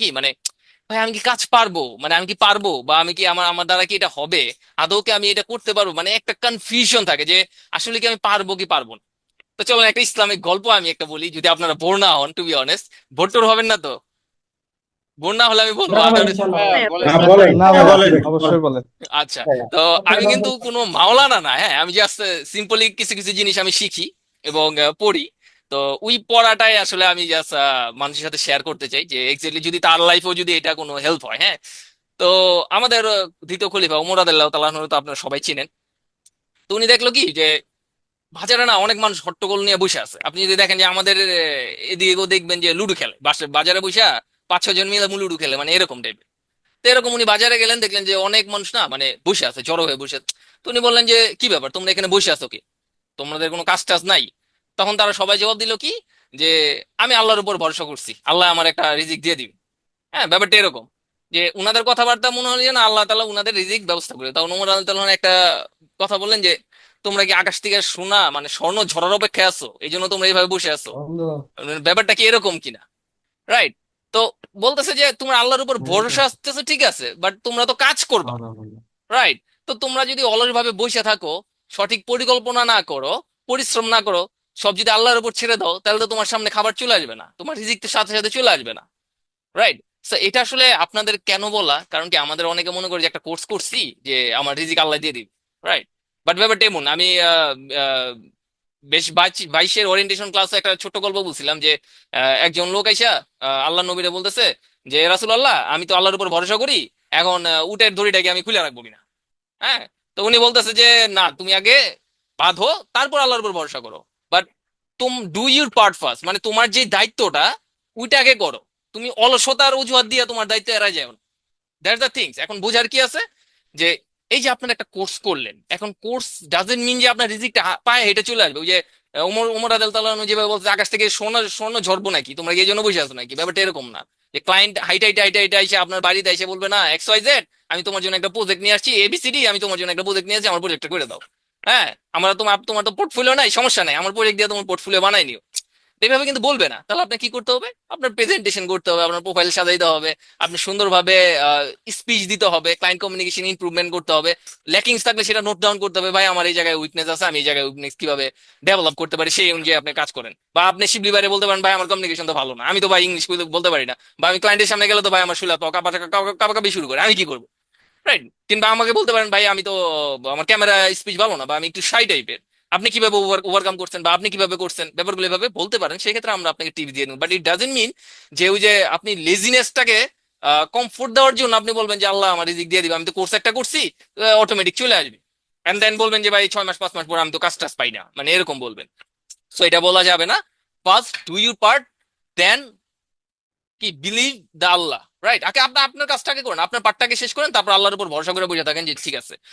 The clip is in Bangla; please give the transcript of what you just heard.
কি? মানে ভাই আমি কি কাজ পারব? মানে আমি কি পারব? বা আমি কি আমার আমার দ্বারা কি এটা হবে? আদৌ কি আমি এটা করতে পারব? মানে একটা কনফিউশন থাকে যে আসলে কি আমি পারব কি পারব না? তো চলো একটা ইসলামিক গল্প আমি একটা বলি যদি আপনারা বোর না হন টু বি অনেস্ট টোর হবেন না তো? বোর না হলে আমি বলব আচ্ছা। তো আমি কিন্তু কোনো মাওলানা না হ্যাঁ আমি জাস্ট সিম্পলি কিছু কিছু জিনিস আমি শিখি এবং পড়ি। তো ওই পড়াটাই আসলে আমি জাস্ট মানুষের সাথে শেয়ার করতে চাই যে এক্স্যাক্টলি যদি তার লাইফেও যদি এটা কোনো হেল্প হয় হ্যাঁ? তো আমাদের দ্বিতীয় খলিফা ওমর রাদিয়াল্লাহু তাআলা আনহু তো আপনারা সবাই চিনেন। তো উনি দেখল কি যে বাজারে না অনেক মানুষ হট্টগোল নিয়ে বসে আছে। আপনি যদি দেখেন যে আমাদের এদিকেও দেখবেন যে লুডু খেলে বাজারে বসে পাঁচ ছয় জন মিলে লুডু খেলে মানে এরকম টাইপের তো এরকম উনি বাজারে গেলেন, দেখলেন যে অনেক মানুষ না মানে বসে আছে, জড়ো হয়ে বসে তো উনি বললেন যে, কি ব্যাপার? তোমরা এখানে বসে আছো কি? তোমাদের কোনো কাজ টাজ নাই? তখন তারা সবাই জবাব দিল কি? যে আমি আল্লাহর উপর ভরসা করছি। আল্লাহ আমার একটা রিজিক দিয়ে দিবে। হ্যাঁ ব্যাপারটা এরকম। যে উনাদের কথাবার্তা মনে হলো যে না আল্লাহ তালা উনাদের রিজিক ব্যবস্থা করে। তখন উমর আল্লাহ তাআলা একটা কথা বললেন যে তোমরা কি আকাশ থেকে সোনা মানে স্বর্ণ ঝরার অপেক্ষায় আছো? এই জন্য তোমরা এইভাবে বসে আছো। ব্যাপারটা কি এরকম কিনা? রাইট তো বলতেছে যে তোমরা আল্লাহর উপর ভরসা আসতেছে ঠিক আছে বাট তোমরা তো কাজ করবা। রাইট তো তোমরা যদি অলস ভাবে বসে থাকো সঠিক পরিকল্পনা না করো পরিশ্রম না করো সব যদি আল্লাহর উপর ছেড়ে দাও, তাহলে তো তোমার সামনে খাবার চলে আসবে না। তোমার রিজিক তো সাথে সাথে চলে আসবে না। রাইট এটা আসলে আপনাদের কেন বলা? কারণ কি আমাদের অনেকে মনে করে যে একটা কোর্স করছি, যে আমার রিজিক আল্লাহ দিয়ে দিবে। রাইট বাট ব্যাপারটা এমন, আমি বেশ বাইশের ওরিয়েন্টেশন ক্লাসে একটা ছোট্ট গল্প বলছিলাম যে একজন লোক আইসা আল্লাহ নবীরা বলতেছে যে রাসুল আল্লাহ আমি তো আল্লাহর উপর ভরসা করি, এখন উটের দড়িটাকে আমি খুলে রাখব কিনা? হ্যাঁ? তো উনি বলতেছে যে, না, তুমি আগে বাঁধো, তারপর আল্লাহর উপর ভরসা করো। তুম ডু ইউর পার্ট ফার্স্ট মানে তোমার যে দায়িত্বটা ওইটা আগে করো। তুমি অলসতার অজুহাত দিয়ে তোমার দায়িত্ব এড়াই যাও না। দ্যাট দ্য থিংস এখন বোঝার কি আছে? যে এই যে আপনার একটা কোর্স করলেন, এখন কোর্স ডাজেন্ট মিন যে আপনার রিজিকটা পায়ে হেঁটে চলে আসবে। ওই যে ওমর ওমর আদাল তালানু যেভাবে বলছে, আকাশ থেকে সোনা স্বর্ণ ঝরবো নাকি? তোমরা এই জন্য বসে আছো নাকি? ব্যাপারটা এরকম না। যে ক্লায়েন্ট হাইটা হাইটা হাইটা হাইটা এসে আপনার বাড়িতে এসে বলবে, না এক্স ওয়াই জেড আমি তোমার জন্য একটা প্রজেক্ট নিয়ে আসছি এবিসিডি আমি তোমার জন্য একটা প্রজেক্ট নিয়ে আসছি, আমার প্রজেক্টটা করে দাও। হ্যাঁ আমরা তোমার তোমার তো পোর্টফোলিও নাই, সমস্যা নাই। আমার প্রজেক্ট দিয়ে তোমার পোর্টফোলিও বানাই নিও। এইভাবে কিন্তু বলবে না। তাহলে আপনার কি করতে হবে? আপনার প্রেজেন্টেশন করতে হবে, আপনার প্রোফাইল সাজাইতে হবে, আপনি সুন্দরভাবে স্পিচ দিতে হবে ক্লায়েন্ট কমিউনিকেশন ইমপ্রুভমেন্ট করতে হবে ল্যাকিংস থাকলে সেটা নোট ডাউন করতে হবে, ভাই, আমার এই জায়গায় উইকনেস আছে, আমি এই জায়গায় উইকনেস কীভাবে ডেভেলপ করতে পারি? সেই অনুযায়ী আপনি কাজ করেন। বা আপনি শিবলি বাইরে বলতে পারেন, ভাই, আমার কমিউনিকেশন তো ভালো না। আমি তো ভাই ইংলিশ বলতে পারি না। বা আমি ক্লায়েন্টের সামনে গেলে তো, ভাই, আমার শুলা তো কাপা কাপাকাপি শুরু করে। আমি কি করব? রাইট কিংবা আমাকে বলতে পারেন, ভাই, আমি তো, আমার ক্যামেরা স্পিচ ভালো না বা আমি একটু শাই টাইপের আপনি কীভাবে ওভারকাম করছেন বা আপনি কীভাবে করছেন? ব্যাপারগুলো এভাবে বলতে পারেন, সেক্ষেত্রে আমরা আপনাকে টিপ দিয়ে দেবো বাট ইট ডাজেন্ট মিন যে ওই যে আপনি লেজিনেসটাকে কমফোর্ট দেওয়ার জন্য আপনি বলবেন যে, আল্লাহ, আমার রিজিক দিয়ে দিবে, আমি তো কোর্স একটা করছি অটোমেটিক চলে আসবে। এন্ড দেন বলবেন যে, ভাই, ছয় মাস, পাঁচ মাস পরে আমি তো কাজ টাজ পাই না। মানে এরকম বলবেন। সো এটা বলা যাবে না। First do your part then কি? বিলিভ দ্য আল্লাহ রাইট আগে আপনি আপনার কাজটাকে করেন, আপনার পাঠটাকে শেষ করেন, তারপর আল্লাহর উপর ভরসা করে বুঝে থাকেন যে ঠিক আছে।